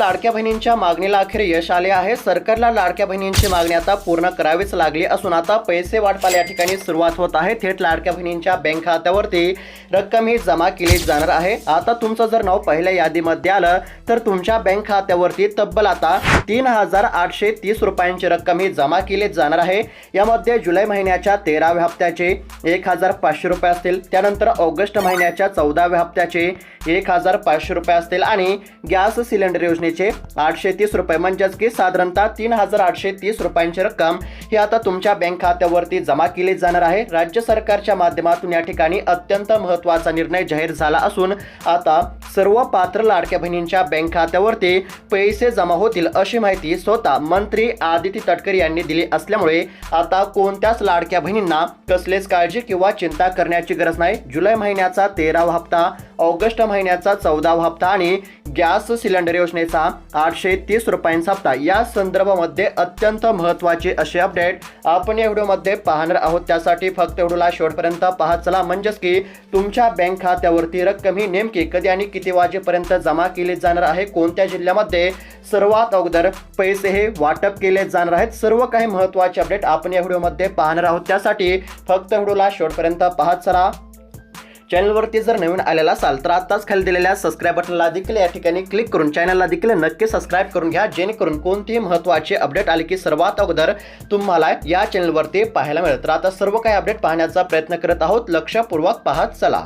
लाडक्या बहिणींच्या मागणीला अखेर यश आले आहे. सरकारला लाडक्या बहिणींची मागणी आता पूर्ण करावीच लागली असून आता पैसे वाटपाला या ठिकाणी सुरुवात होत आहे. थेट लाडक्या बहिणींच्या बँक खात्यावरती रक्कम ही जमा केली जाणार आहे. आता तुमचं जर नाव पहिल्या यादीमध्ये आलं तर तुमच्या बँक खात्यावरती तब्बल आता तीन हजार आठशे तीस रुपयांची रक्कम ही जमा केली जाणार आहे. यामध्ये जुलै महिन्याच्या तेराव्या हप्त्याचे एक हजार पाचशे रुपये असतील त्यानंतर ऑगस्ट महिन्याच्या चौदाव्या हप्त्याचे एक हजार पाचशे रुपये असतील आणि गॅस सिलेंडर योजने योजनेचे आठशे तीस रुपये. म्हणजेच की साधारणतः तीन हजार आठशे तीस रुपयांची रक्कम ही आता तुमच्या बँक खात्यावरती जमा केली जाणार आहे. राज्य सरकारच्या माध्यमातून या ठिकाणी अत्यंत महत्त्वाचा निर्णय जाहीर झाला असून आता सर्व पात्र लाडक्या बहिणींच्या बँक खात्यावरती पैसे जमा होतील अशी माहिती स्वतः मंत्री आदिती तटकरे यांनी दिली असल्यामुळे आता कोणत्याच लाडक्या बहिणींना कसलेच काळजी किंवा चिंता करण्याची गरज नाही. जुलै महिन्याचा तेरावा हप्ता ऑगस्ट महिन्याचा चौदावा हप्ता आणि गॅस सिलेंडर योजनेचा आठशे तीस रुपयांचा हप्ता. या संदर्भामध्ये अत्यंत महत्त्वाचे असे अपडेट आपण या व्हिडिओमध्ये पाहणार आहोत. त्यासाठी फक्त व्हिडिओला शेवटपर्यंत पाहत चला. म्हणजेच की तुमच्या बँक खात्यावरती रक्कम ही नेमकी कधी आणि किती वाजेपर्यंत जमा केली जाणार आहे? कोणत्या जिल्ह्यामध्ये सर्वात अगोदर पैसे हे वाटप केले जाणार आहेत? सर्व काही महत्त्वाचे अपडेट आपण या व्हिडिओमध्ये पाहणार आहोत. त्यासाठी फक्त व्हिडिओला शेवटपर्यंत पाहत चला. चॅनलवरती जर नवीन आलेला असाल तर आताच खाली दिलेल्या सबस्क्राईब बटनला देखील या ठिकाणी क्लिक करून चॅनलला देखील नक्की सबस्क्राईब करून घ्या जेणेकरून कोणतेही महत्त्वाचे अपडेट आले की सर्वात अगोदर तुम्हाला या चॅनलवरती पाहायला मिळेल. तर आता सर्व काही अपडेट पाहण्याचा प्रयत्न करत आहोत. लक्षपूर्वक पाहत चला.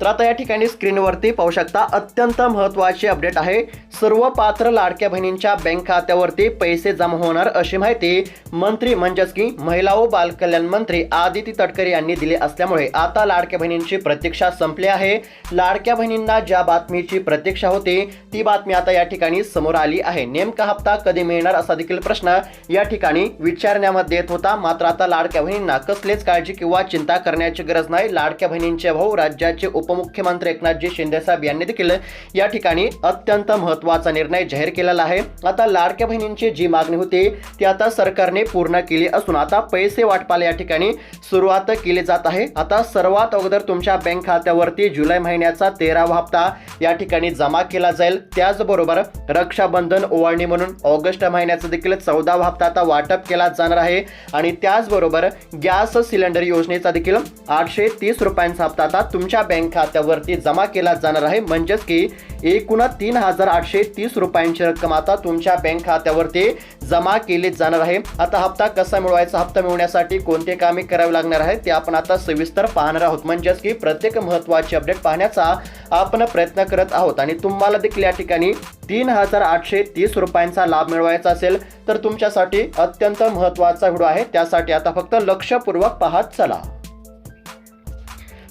तर आता या ठिकाणी स्क्रीनवरती पाहू शकता अत्यंत महत्त्वाचे अपडेट आहे. सर्व पात्र लाडक्या बहिणींच्या बँक खात्यावरती पैसे जमा होणार अशी माहिती मंत्री म्हणजेच की महिला व बालकल्याण मंत्री आदिती तटकरे यांनी दिली असल्यामुळे आता लाडक्या बहिणींची प्रतीक्षा संपली आहे. लाडक्या बहिणींना ज्या बातमीची प्रतीक्षा होती ती बातमी आता या ठिकाणी समोर आली आहे. नेमका हप्ता कधी मिळणार असा देखील प्रश्न या ठिकाणी विचारण्यामध्ये येत होता. मात्र आता लाडक्या बहिणींना कसलेच काळजी किंवा चिंता करण्याची गरज नाही. लाडक्या बहिणींचे भाऊ राज्याचे उपमुख्यमंत्री एकनाथजी शिंदेसाहेब यांनी देखील या ठिकाणी अत्यंत महत्त्वाचा निर्णय जाहीर केलेला आहे. आता लाडक्या बहिणींची जी मागणी होती ती आता सरकारने पूर्ण केली असून आता पैसे वाटपाला या ठिकाणी सुरुवात केली जात आहे. आता सर्वात अगोदर तुमच्या बँक खात्यावरती जुलै महिन्याचा तेरावा हप्ता या ठिकाणी जमा केला जाईल. त्याचबरोबर रक्षाबंधन ओवाळणी म्हणून ऑगस्ट महिन्याचा देखील चौदावा हप्ता आता वाटप केला जाणार आहे. आणि त्याचबरोबर गॅस सिलेंडर योजनेचा देखील आठशे तीस रुपयांचा हप्ता आता तुमच्या बँक खात्यावरती जमा केला जाणार आहे. म्हणजेच की एकूण तीन हजार आठशे तीस रुपयांची रक्कम आता तुमच्या बँक खात्यावरती जमा केली जाणार आहे. आता हप्ता कसा मिळवायचा हप्ता मिळवण्यासाठी कोणते कामे करावे लागणार आहे ते आपण आता सविस्तर पाहणार आहोत. म्हणजेच की प्रत्येक महत्त्वाची अपडेट पाहण्याचा आपण प्रयत्न करत आहोत. आणि तुम्हाला देखील या ठिकाणी तीन हजार आठशे तीस रुपयांचा लाभ मिळवायचा असेल तर तुमच्यासाठी अत्यंत महत्त्वाचा व्हिडिओ आहे. त्यासाठी आता फक्त लक्षपूर्वक पाहत चला.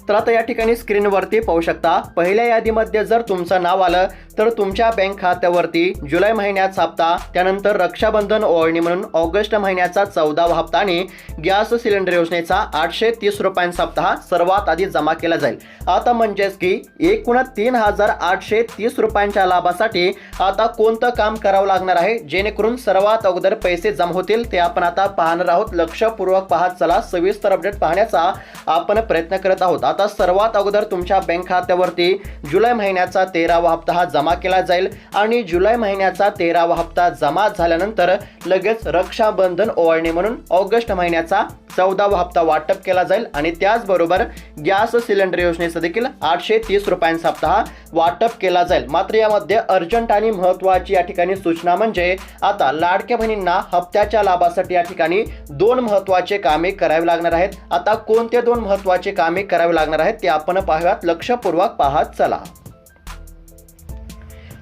तर आता या ठिकाणी स्क्रीनवरती पाहू शकता पहिल्या यादीमध्ये जर तुमचं नाव आलं तर तुमच्या बँक खात्यावरती जुलै महिन्याचा हप्ता त्यानंतर रक्षाबंधन ओळणी म्हणून ऑगस्ट महिन्याचा चौदावा हप्ता आणि गॅस सिलेंडर योजनेचा आठशे तीस रुपयांचा हप्ता सर्वात आधी जमा केला जाईल. आता म्हणजेच की एकूण तीन हजार आठशे तीस रुपयांच्या लाभासाठी आता कोणतं काम करावं लागणार आहे? जेणेकरून सर्वात अगोदर पैसे जमा होतील ते आपण आता पाहणार आहोत. लक्षपूर्वक पाहत चला. सविस्तर अपडेट पाहण्याचा आपण प्रयत्न करत आहोत. आता सर्वात अगोदर तुमच्या बँक खात्यावरती जुलै महिन्याचा तेरावा हप्ता हा जमा केला जाईल आणि जुलै महिन्याचा तेरावा हप्ता जमा झाल्यानंतर लगेच रक्षाबंधन ओवाळणी म्हणून ऑगस्ट महिन्याचा चौदावा हप्ता वाटप केला जाईल आणि त्याचबरोबर गॅस सिलेंडर योजनेचा देखील आठशे तीस रुपयांचा हप्ता हा वाटप केला जाईल. मात्र यामध्ये अर्जंट आणि महत्त्वाची या ठिकाणी सूचना म्हणजे आता लाडक्या बहिणींना हप्त्याच्या लाभासाठी या ठिकाणी दोन महत्त्वाचे कामे करावी लागणार आहेत. आता कोणते दोन महत्त्वाचे कामे करावी लागणार आहेत ते आपण पाहूयात. लक्षपूर्वक पाहत चला.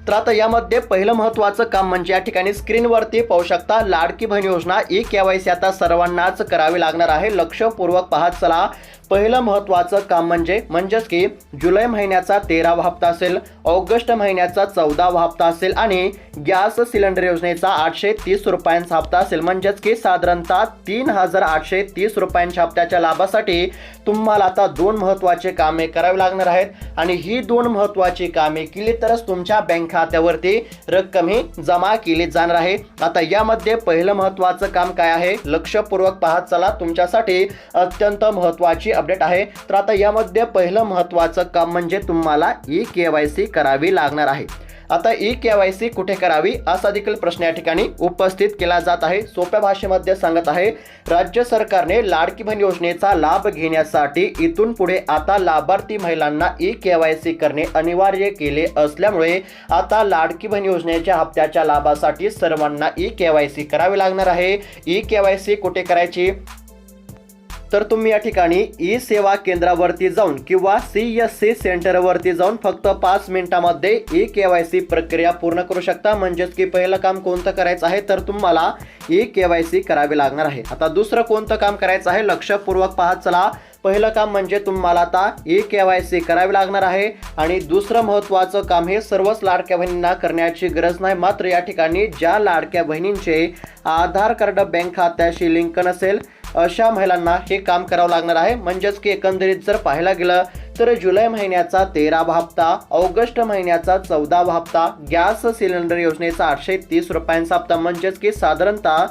तर आता यामध्ये पहिलं महत्त्वाचं काम म्हणजे या ठिकाणी स्क्रीनवरती पाहू शकता लाडकी बहीण योजना ई केवायसी आता सर्वांनाच करावी लागणार आहे. लक्षपूर्वक पाहत चला. पहिलं महत्त्वाचं काम म्हणजे म्हणजेच की जुलै महिन्याचा तेरावा हप्ता असेल ऑगस्ट महिन्याचा चौदावा हप्ता असेल आणि गॅस सिलेंडर योजनेचा आठशे तीस रुपयांचा हप्ता असेल. म्हणजेच की साधारणतः तीन हजार आठशे तीस रुपयांच्या हप्त्याच्या लाभासाठी तुम्हाला आता दोन महत्त्वाचे कामे करावी लागणार आहेत आणि ही दोन महत्त्वाची कामे केली तरच तुमच्या बँक खात्यावरती रक्कम ही जमा केली जाणार आहे. आता यामध्ये पहिलं महत्त्वाचं काम काय आहे? लक्षपूर्वक पाहत चला. तुमच्यासाठी अत्यंत महत्त्वाची अपडेट आहे. तर आता यामध्ये पहिलं महत्त्वाचं काम म्हणजे तुम्हाला ई के वाय सी करावी लागणार आहे. आता ई के वाय सी कुठे करावी? असा देखील प्रश्न या ठिकाणी उपस्थित केला जात आहे. सोप्या भाषेमध्ये सांगत आहे राज्य सरकारने लाडकी बहीण योजनेचा लाभ घेण्यासाठी इथून पुढे आता लाभार्थी महिलांना ई के वाय सी करणे अनिवार्य केले असल्यामुळे आता लाडकी बहीण योजनेच्या हप्त्याच्या लाभासाठी सर्वांना ई के वाय सी करावी लागणार आहे. ई के वाय सी कुठे करायची? तर तुम्ही या ठिकाणी ई सेवा केंद्रावरती जाऊन किंवा सी एस सी सेंटरवरती जाऊन फक्त पाच मिनिटामध्ये ई के वाय सी प्रक्रिया पूर्ण करू शकता. म्हणजेच की पहिलं काम कोणतं करायचं आहे तर तुम्हाला ई के वाय सी करावी लागणार आहे. आता दुसरं कोणतं काम करायचं आहे लक्षपूर्वक पाहत चला. पहिलं काम म्हणजे तुम्हाला आता ई के वाय सी करावी लागणार आहे. आणि दुसरं महत्त्वाचं काम हे सर्वच लाडक्या बहिणींना करण्याची गरज नाही. मात्र या ठिकाणी ज्या लाडक्या बहिणींचे आधार कार्ड बँक खात्याशी लिंक नसेल अशा महिलांना हे काम करावं लागणार आहे. म्हणजेच की एकंदरीत जर पाहायला गेलं तर जुलै महिन्याचा तेरावा हप्ता ऑगस्ट महिन्याचा चौदावा हप्ता गॅस सिलेंडर योजनेचा आठशे तीस रुपयांचा हप्ता म्हणजेच की साधारणतः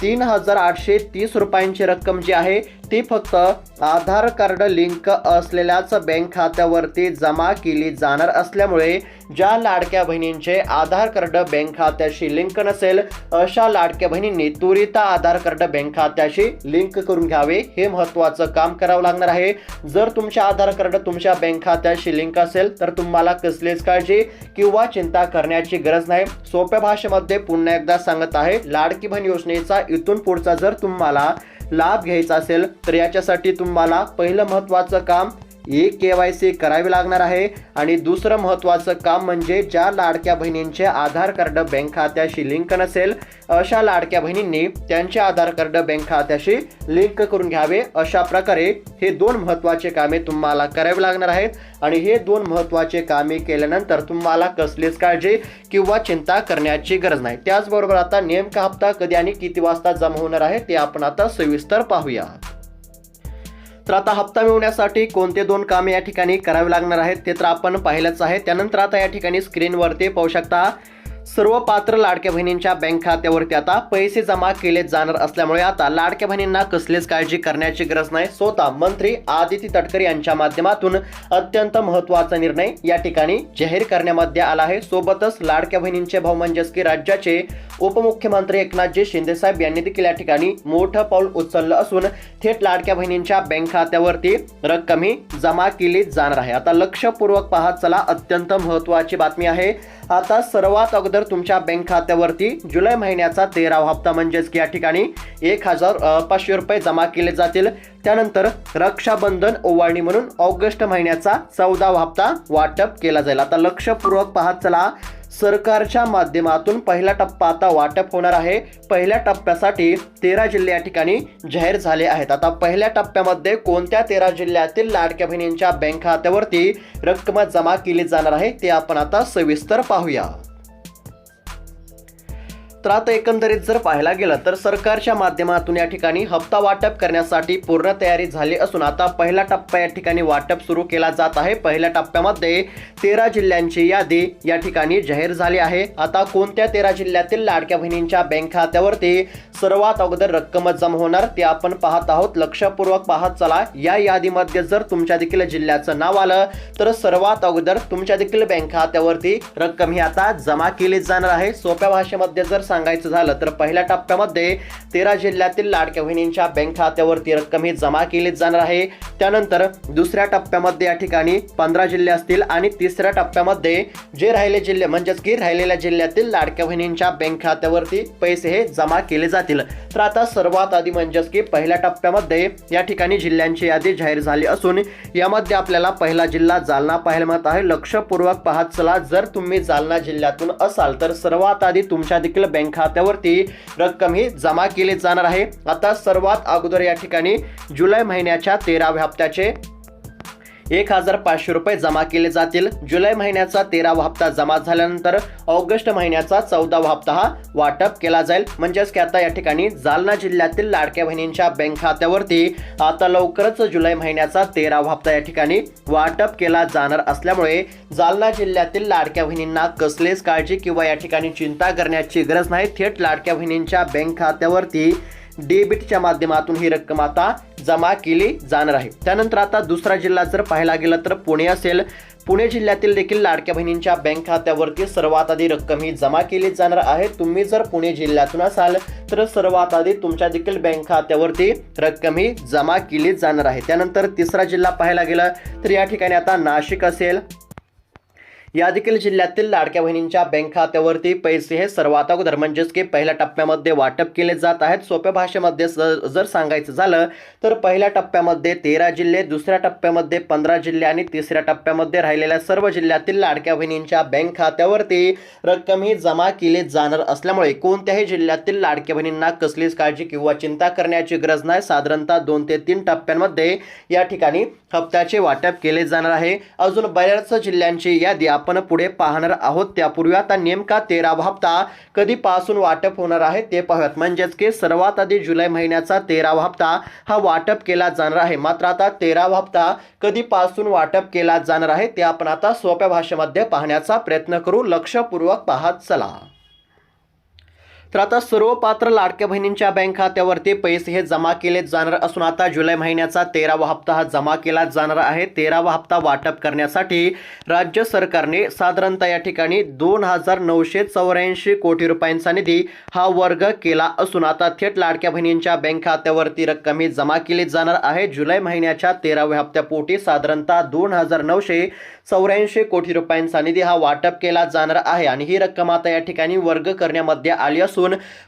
तीन हजार आठशे तीस रुपयांची रक्कम जी आहे ती फक्त आधार कार्ड लिंक असलेल्याच बँक खात्यावरती जमा केली जाणार असल्यामुळे ज्या लाडक्या बहिणींचे आधार कार्ड बँक खात्याशी लिंक नसेल अशा लाडक्या बहिणींनी त्वरित आधार कार्ड बँक खात्याशी लिंक करून घ्यावे हे महत्त्वाचं काम करावं लागणार आहे. जर तुमचे आधार कार्ड तुमच्या बँक खात्याशी लिंक असेल तर तुम्हाला कसलीच काळजी किंवा चिंता करण्याची गरज नाही. सोप्या भाषेमध्ये पुन्हा एकदा सांगत आहे लाडकी बहीण योजनेचा इथून पुढचा जर तुम्हाला लाभ घ्यायचा असेल तर याच्यासाठी तुम्हाला पहिलं महत्त्वाचं काम एक के वाय सी करावी लागणार आहे. आणि दुसरं महत्त्वाचं काम म्हणजे ज्या लाडक्या बहिणींचे आधार कार्ड बँक खात्याशी लिंक नसेल अशा लाडक्या बहिणींनी त्यांचे आधार कार्ड बँक खात्याशी लिंक करून घ्यावे. अशा प्रकारे हे दोन महत्त्वाचे कामे तुम्हाला करावी लागणार आहेत. आणि हे दोन महत्त्वाचे कामे केल्यानंतर तुम्हाला कसलीच काळजी किंवा चिंता करण्याची गरज नाही. त्याचबरोबर आता नेमका हप्ता कधी आणि किती वाजता जमा होणार आहे ते आपण आता सविस्तर पाहूया. तर आता हप्ता मिळवण्यासाठी कोणते दोन कामे या ठिकाणी करावे लागणार आहेत ते तर आपण पाहिलंच आहे. त्यानंतर आता या ठिकाणी स्क्रीनवरती पाहू शकता. सर्व पात्र लाडक्या बहिणींच्या बँक खात्यावरती आता पैसे जमा केले जाणार असल्यामुळे आता लाडक्या बहिणींना कसलीच काळजी करण्याची गरज नाही. स्वतः मंत्री आदिती तटकरे यांच्या माध्यमातून अत्यंत महत्त्वाचा निर्णय या ठिकाणी जाहीर करण्यामध्ये आला आहे. सोबतच लाडक्या बहिणींचे भाऊ म्हणजेच की राज्याचे उपमुख्यमंत्री एकनाथजी शिंदेसाहेब यांनी देखील या ठिकाणी मोठं पाऊल उचललं असून थेट लाडक्या बहिणींच्या बँक खात्यावरती रक्कम ही जमा केली जाणार आहे. आता लक्षपूर्वक पाहत चला अत्यंत महत्वाची बातमी आहे. आता सर्वात अगोदर तुमच्या बँक खात्यावरती जुलै महिन्याचा तेरावा हप्ता म्हणजेच की या ठिकाणी एक हजार पाचशे रुपये जमा केले जातील. त्यानंतर रक्षाबंधन ओवाळणी म्हणून ऑगस्ट महिन्याचा चौदावा हप्ता वाटप केला जाईल. आता लक्षपूर्वक पाहत चला. सरकारच्या माध्यमातून पहिला टप्पा आता वाटप होणार आहे. पहिल्या टप्प्यासाठी तेरा जिल्हे या ठिकाणी जाहीर झाले आहेत. आता पहिल्या टप्प्यामध्ये कोणत्या तेरा जिल्ह्यातील लाडक्या बहिणींच्या बँक खात्यावरती रक्कम जमा केली जाणार आहे ते आपण आता सविस्तर पाहूया. तर आता एकंदरीत जर पाहायला गेलं तर सरकारच्या माध्यमातून या ठिकाणी हप्ता वाटप करण्यासाठी पूर्ण तयारी झाली असून आता पहिला टप्पा या ठिकाणी वाटप सुरू केला जात आहे. पहिल्या टप्प्यामध्ये तेरा जिल्ह्यांची यादी या ठिकाणी जाहीर झाली आहे. आता कोणत्या तेरा जिल्ह्यातील लाडक्या बहिणींच्या बँक खात्यावरती सर्वात अगोदर रक्कम जमा होणार ते आपण पाहत आहोत. लक्षपूर्वक पाहत चला. या यादीमध्ये जर तुमच्या देखील जिल्ह्याचं नाव आलं तर सर्वात अगोदर तुमच्या देखील बँक खात्यावरती रक्कम ही आता जमा केली जाणार आहे. सोप्या भाषेमध्ये जर सांगायचं झालं तर पहिल्या टप्प्यामध्ये तेरा जिल्ह्यातील लाडक्या बहिणींच्या बँक खात्यावरती रक्कम ही जमा केली जाणार आहे. त्यानंतर दुसऱ्या टप्प्यामध्ये या ठिकाणी पंधरा जिल्हे असतील आणि तिसऱ्या टप्प्यामध्ये जे राहिले जिल्हे म्हणजेच की राहिलेल्या जिल्ह्यातील लाडक्या बहिणींच्या बँक खात्यावरती पैसे हे जमा केले जातील. तर आता सर्वात आधी म्हणजेच की पहिल्या टप्प्यामध्ये या ठिकाणी जिल्ह्यांची यादी जाहीर झाली असून यामध्ये आपल्याला पहिला जिल्हा जालना पाहायला मिळत आहे. लक्षपूर्वक पाहत चला. जर तुम्ही जालना जिल्ह्यातून असाल तर सर्वात आधी तुमच्या देखील बँक खात्यावरती रक्कम ही जमा केली जाणार आहे. आता सर्वात अगोदर या ठिकाणी जुलै महिन्याच्या तेराव्या हप्त्याचे एक हजार पाचशे रुपये जमा केले जातील. जुलै महिन्याचा तेरावा हप्ता जमा झाल्यानंतर ऑगस्ट महिन्याचा चौदावा हप्ता हा वाटप केला जाईल. म्हणजेच की आता या ठिकाणी जालना जिल्ह्यातील लाडक्या बहिणींच्या बँक खात्यावरती आता लवकरच जुलै महिन्याचा तेरावा हप्ता या ठिकाणी वाटप केला जाणार असल्यामुळे जालना जिल्ह्यातील लाडक्या बहिणींना कसलीच काळजी किंवा या ठिकाणी चिंता करण्याची गरज नाही. थेट लाडक्या बहिणींच्या बँक खात्यावरती डेबिटच्या माध्यमातून ही रक्कम आता जमा केली जाणार आहे. त्यानंतर आता दुसरा जिल्हा जर पाहायला गेला तर पुणे असेल. पुणे जिल्ह्यातील देखील लाडक्या बहिणींच्या बँक खात्यावरती सर्वात आधी रक्कम ही जमा केली जाणार आहे. तुम्ही जर पुणे जिल्ह्यातून असाल तर सर्वात आधी तुमच्या देखील बँक खात्यावरती रक्कम ही जमा केली जाणार आहे. त्यानंतर तिसरा जिल्हा पाहायला गेला तर या ठिकाणी आता नाशिक असेल. या देखील जिल्ह्यातील लाडक्या बहिणींच्या बँक खात्यावरती पैसे हे सर्वात अगोदर म्हणजेच की पहिल्या टप्प्यामध्ये वाटप केले जात आहेत. सोप्या भाषेमध्ये ज- जर सांगायचं झालं तर पहिल्या टप्प्यामध्ये तेरा जिल्हे दुसऱ्या टप्प्यामध्ये पंधरा जिल्हे आणि तिसऱ्या टप्प्यामध्ये राहिलेल्या सर्व जिल्ह्यातील लाडक्या बहिणींच्या बँक खात्यावरती रक्कम ही जमा केली जाणार असल्यामुळे कोणत्याही जिल्ह्यातील लाडक्या बहिणींना कसलीच काळजी किंवा चिंता करण्याची गरज नाही. साधारणतः दोन ते तीन टप्प्यांमध्ये या ठिकाणी हप्त्याचे वाटप केले जाणार आहे. अजून बऱ्याच जिल्ह्यांची यादी आपण पुढे पाहणार आहोत. त्यापूर्वी आता नेमका तेरावा हप्ता कधीपासून वाटप होणार आहे ते पाहूयात. म्हणजेच की सर्वात आधी जुलै महिन्याचा तेरावा हप्ता हा वाटप केला जाणार आहे. मात्र आता तेरावा हप्ता कधीपासून वाटप केला जाणार आहे ते आपण आता सोप्या भाषेमध्ये पाहण्याचा प्रयत्न करू. लक्षपूर्वक पाहत चला. तर आता सर्व पात्र लाडक्या बहिणींच्या बँक खात्यावरती पैसे हे जमा केले जाणार असून आता जुलै महिन्याचा तेरावा हप्ता हा जमा केला जाणार आहे. तेरावा हप्ता वाटप करण्यासाठी राज्य सरकारने साधारणतः या ठिकाणी दोन हजार नऊशे चौऱ्याऐंशी कोटी रुपयांचा निधी हा वर्ग केला असून आता थेट लाडक्या बहिणींच्या बँक खात्यावरती रक्कम ही जमा केली जाणार आहे. जुलै महिन्याच्या तेराव्या हप्त्यापोटी साधारणतः दोन हजार नऊशे चौऱ्याऐंशी कोटी रुपयांचा निधी हा वाटप केला जाणार आहे आणि ही रक्कम आता या ठिकाणी वर्ग करण्यामध्ये आली असून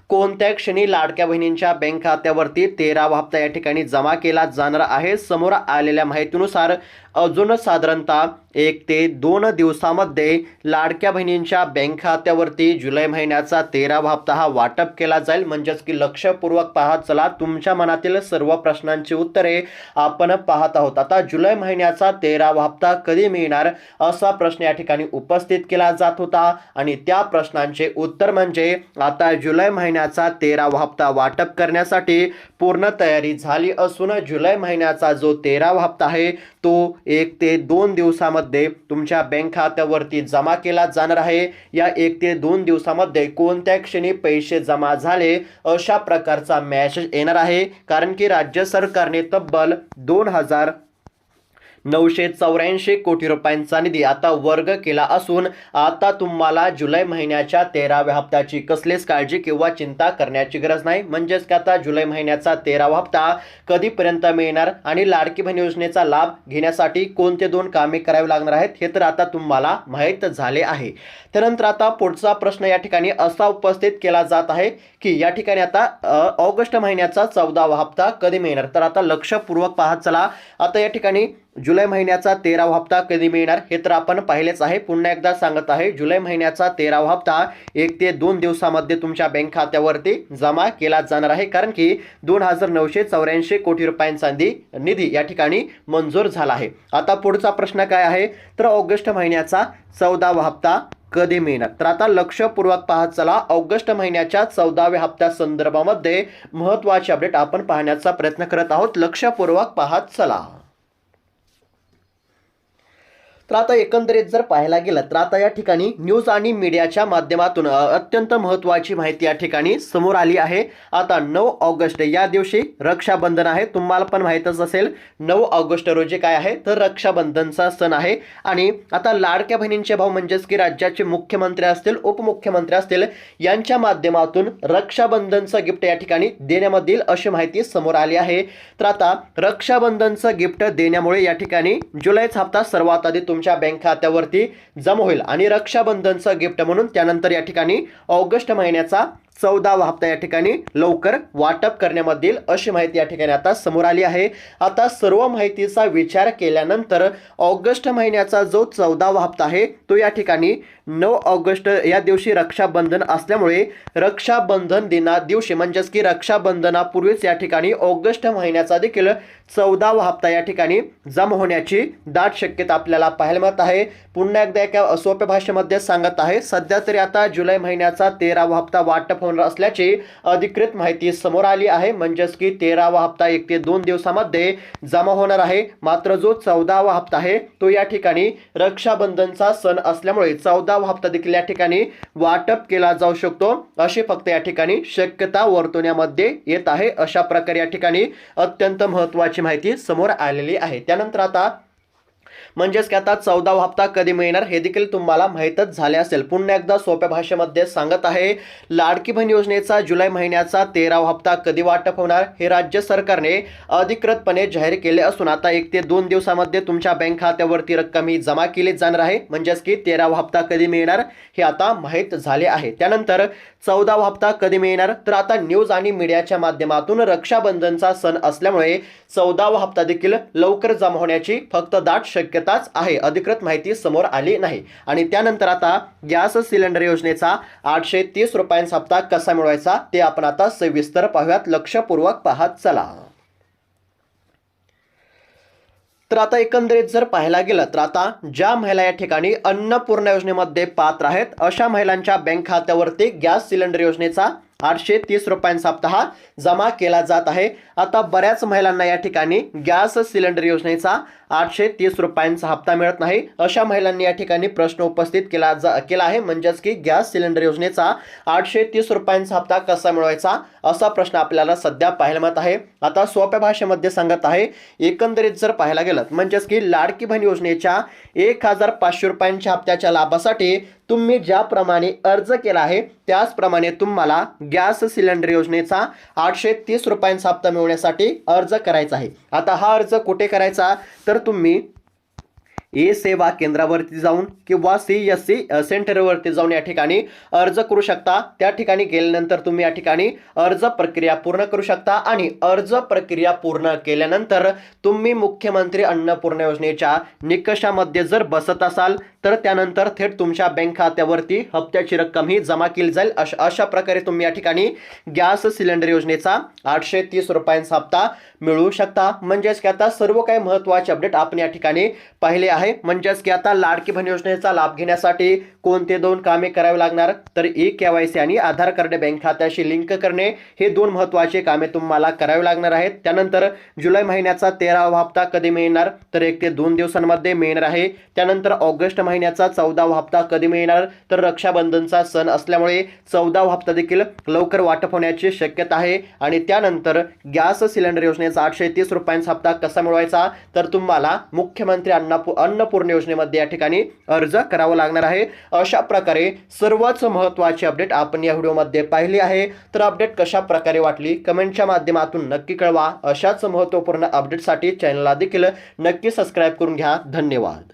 कोणत्या क्षणी लाडक्या बहिणींच्या बँक खात्यावरती तेरावा हप्ता या ठिकाणी जमा केला जाणार आहे. समोर आलेल्या माहितीनुसार अजून साधारणतः एक ते दोन दिवसामध्ये लाडक्या बहिणींच्या बँक खात्यावरती जुलै महिन्याचा तेरावा हप्ता हा वाटप केला जाईल. म्हणजेच की लक्षपूर्वक पाहत चला तुमच्या मनातील सर्व प्रश्नांची उत्तरे आपण पाहत आहोत. आता जुलै महिन्याचा तेरावा हप्ता कधी मिळणार असा प्रश्न या ठिकाणी उपस्थित केला जात होता. आणि त्या प्रश्नांचे उत्तर म्हणजे आता जुलै महिन्याचा तेरावा हप्ता वाटप करण्यासाठी पूर्ण तयारी झाली असून जुलै महिन्याचा जो तेरावा हप्ता आहे तो एक ते दोन दिवसामध्ये तुमच्या बँक खात्यावरती जमा केला जाणार आहे. या एक ते दोन दिवसामध्ये कोणत्या क्षणी पैसे जमा झाले अशा प्रकारचा मेसेज येणार आहे. कारण की राज्य सरकारने तब्बल दोन हजार नऊशे चौऱ्याऐंशी कोटी रुपयांचा निधी आता वर्ग केला असून आता तुम्हाला जुलै महिन्याच्या तेराव्या हप्त्याची कसलीच काळजी किंवा चिंता करण्याची गरज नाही. म्हणजेच की आता जुलै महिन्याचा तेरावा हप्ता कधीपर्यंत मिळणार आणि लाडकी बहीण योजनेचा लाभ घेण्यासाठी कोणते दोन कामे करावी लागणार आहेत हे तर आता तुम्हाला माहीत झाले आहे. त्यानंतर आता पुढचा प्रश्न या ठिकाणी असा उपस्थित केला जात आहे की या ठिकाणी आता ऑगस्ट महिन्याचा चौदावा हप्ता कधी मिळणार? तर आता लक्षपूर्वक पाहत चला. आता या ठिकाणी जुलै महिन्याचा तेरावा हप्ता कधी मिळणार हे तर आपण पाहिलेच आहे. पुन्हा एकदा सांगत आहे जुलै महिन्याचा तेरावा हप्ता एक ते दोन दिवसामध्ये तुमच्या बँक खात्यावरती जमा केला जाणार आहे. कारण की दोन हजार नऊशे चौऱ्याऐंशी कोटी रुपयांचा निधी या ठिकाणी मंजूर झाला आहे. आता पुढचा प्रश्न काय आहे? तर ऑगस्ट महिन्याचा चौदावा हप्ता कधी मिळणार? तर आता लक्षपूर्वक पाहत चला. ऑगस्ट महिन्याच्या चौदाव्या हप्त्या संदर्भामध्ये महत्त्वाचे अपडेट आपण पाहण्याचा प्रयत्न करत आहोत. लक्षपूर्वक पाहत चला. तर आता एकंदरीत जर पाहायला गेलं तर आता या ठिकाणी न्यूज आणि मीडियाच्या माध्यमातून अत्यंत महत्त्वाची माहिती या ठिकाणी समोर आली आहे. आता नऊ ऑगस्ट या दिवशी रक्षाबंधन आहे. तुम्हाला पण माहीतच असेल नऊ ऑगस्ट रोजी काय आहे? तर रक्षाबंधनचा सण आहे. आणि आता लाडक्या बहिणींचे भाऊ म्हणजेच की राज्याचे मुख्यमंत्री असतील उपमुख्यमंत्री असतील यांच्या माध्यमातून रक्षाबंधनचं गिफ्ट या ठिकाणी देण्यामध्ये येईल अशी माहिती समोर आली आहे. तर आता रक्षाबंधनचं गिफ्ट देण्यामुळे या ठिकाणी जुलैचा हप्ता सर्वात आधी तुमच्या बँक खात्यावरती जमा होईल. आणि रक्षाबंधनचं गिफ्ट म्हणून त्यानंतर या ठिकाणी ऑगस्ट महिन्याचा चौदावा हप्ता या ठिकाणी लवकर वाटप करण्यात येईल अशी माहिती या ठिकाणी आता समोर आली आहे. आता सर्व माहितीचा विचार केल्यानंतर ऑगस्ट महिन्याचा जो चौदावा हप्ता आहे तो या ठिकाणी नऊ ऑगस्ट या दिवशी रक्षाबंधन असल्यामुळे रक्षाबंधन दिना दिवशी म्हणजेच की रक्षाबंधनापूर्वीच या ठिकाणी ऑगस्ट महिन्याचा देखील चौदावा हप्ता या ठिकाणी जमा होण्याची दाट शक्यता आपल्याला पाहायला मिळत आहे. पुन्हा एकदा एका सोप्या भाषेमध्ये सांगत आहे सध्या तरी आता जुलै महिन्याचा तेरावा हप्ता वाटप होणार असल्याची अधिकृत माहिती समोर आली आहे. म्हणजेच की तेरावा हप्ता एक ते दोन दिवसामध्ये जमा होणार आहे. मात्र जो चौदावा हप्ता आहे तो या ठिकाणी रक्षाबंधनचा सण असल्यामुळे चौदावा हप्ता देखील या ठिकाणी वाटप केला जाऊ शकतो. अशी फक्त या ठिकाणी शक्यता वर्तवण्यामध्ये येत आहे. अशा प्रकारे या ठिकाणी अत्यंत महत्वाची माहिती समोर आलेली आहे. त्यानंतर आता म्हणजेच की आता चौदावा हप्ता कधी मिळणार हे देखील तुम्हाला माहीतच झाले असेल. पुन्हा एकदा सोप्या भाषेमध्ये सांगत आहे लाडकी बहीण योजनेचा जुलै महिन्याचा तेरावा हप्ता कधी वाटप होणार हे राज्य सरकारने अधिकृतपणे जाहीर केले असून आता एक ते दोन दिवसामध्ये तुमच्या बँक खात्यावरती रक्कम ही जमा केली जाणार आहे. म्हणजेच की तेरावा हप्ता कधी मिळणार हे आता माहीत झाले आहे. त्यानंतर चौदावा हप्ता कधी मिळणार? तर आता न्यूज आणि मीडियाच्या माध्यमातून रक्षाबंधनचा सण असल्यामुळे चौदावा हप्ता देखील लवकर जमा होण्याची फक्त दाट शक्यताच आहे. अधिकृत माहिती समोर आली नाही. आणि त्यानंतर आता गॅस सिलेंडर योजनेचा आठशे तीस रुपयांचा हप्ता कसा मिळवायचा ते आपण आता सविस्तर पाहूयात. लक्षपूर्वक पाहत चला. तर आता एकंदरीत जर पाहायला गेलं तर आता ज्या महिला या ठिकाणी अन्नपूर्णा योजनेमध्ये पात्र आहेत अशा महिलांच्या बँक खात्यावरती गॅस सिलेंडर योजनेचा आठशे तीस रुपयांचा हप्ता हा जमा केला जात आहे. आता बऱ्याच महिलांना या ठिकाणी गॅस सिलेंडर योजनेचा आठशे तीस रुपयांचा हप्ता मिळत नाही. अशा महिलांनी या ठिकाणी प्रश्न उपस्थित केला जा केला आहे. म्हणजेच की गॅस सिलेंडर योजनेचा आठशे तीस रुपयांचा हप्ता कसा मिळवायचा असा प्रश्न आपल्याला सध्या पाहायला मिळत आहे. आता सोप्या भाषेमध्ये सांगत आहे एकंदरीत जर पाहायला गेलं म्हणजेच की लाडकी बहीण योजनेच्या एक हजार पाचशे रुपयांच्या हप्त्याच्या लाभासाठी तुम्ही ज्याप्रमाणे अर्ज केला आहे त्याचप्रमाणे तुम्हाला गॅस सिलेंडर योजनेचा आठशे तीस रुपयांचा हप्ता मिळवण्यासाठी अर्ज करायचा आहे. आता हा अर्ज कुठे करायचा? तर तुम्ही ए सेवा केंद्रावरती जाऊन किंवा सी एस सी सेंटरवरती जाऊन या ठिकाणी अर्ज करू शकता. त्या ठिकाणी गेल्यानंतर तुम्ही या ठिकाणी अर्ज प्रक्रिया पूर्ण करू शकता आणि अर्ज प्रक्रिया पूर्ण केल्यानंतर तुम्ही मुख्यमंत्री अन्नपूर्णा योजनेच्या निकषामध्ये जर बसत असाल तर त्यानंतर थेट तुमच्या बँक खात्यावरती हप्त्याची रक्कम ही जमा केली जाईल. अशा अशा प्रकारे तुम्ही या ठिकाणी गॅस सिलेंडर योजनेचा आठशे तीस रुपयांचा हप्ता मिळवू शकता. म्हणजेच की आता सर्व काही महत्त्वाचे अपडेट आपण या ठिकाणी पाहिले आहे. म्हणजेच की आता लाडकी बहीण योजनेचा लाभ घेण्यासाठी कोणते दोन कामे करावी लागणार? तर ई केवायसी आणि आधार कार्ड बँक खात्याशी लिंक करणे हे दोन महत्त्वाचे कामे तुम्हाला करावी लागणार आहेत. त्यानंतर जुलै महिन्याचा तेरावा हप्ता कधी मिळणार? तर एक ते दोन दिवसांमध्ये मिळणार आहे. त्यानंतर ऑगस्ट महिन्याचा चौदावा हप्ता कधी मिळणार? तर रक्षाबंधनचा सण असल्यामुळे चौदावा हप्ता देखील लवकर वाटप होण्याची शक्यता आहे. आणि त्यानंतर गॅस सिलेंडर योजने योजनेचा आठशे तीस रुपयांचा हप्ता कसा मिळवायचा? तर तुम्हाला मुख्यमंत्री अन्नपू अन्नपूर्ण योजनेमध्ये या ठिकाणी अर्ज करावा लागणार आहे. अशा प्रकारे सर्वच महत्त्वाची अपडेट आपण या व्हिडिओमध्ये पाहिली आहे. तर अपडेट कशा प्रकारे वाटली? कमेंटच्या माध्यमातून नक्की कळवा. अशाच महत्त्वपूर्ण अपडेटसाठी चॅनलला देखील नक्की सबस्क्राईब करून घ्या. धन्यवाद.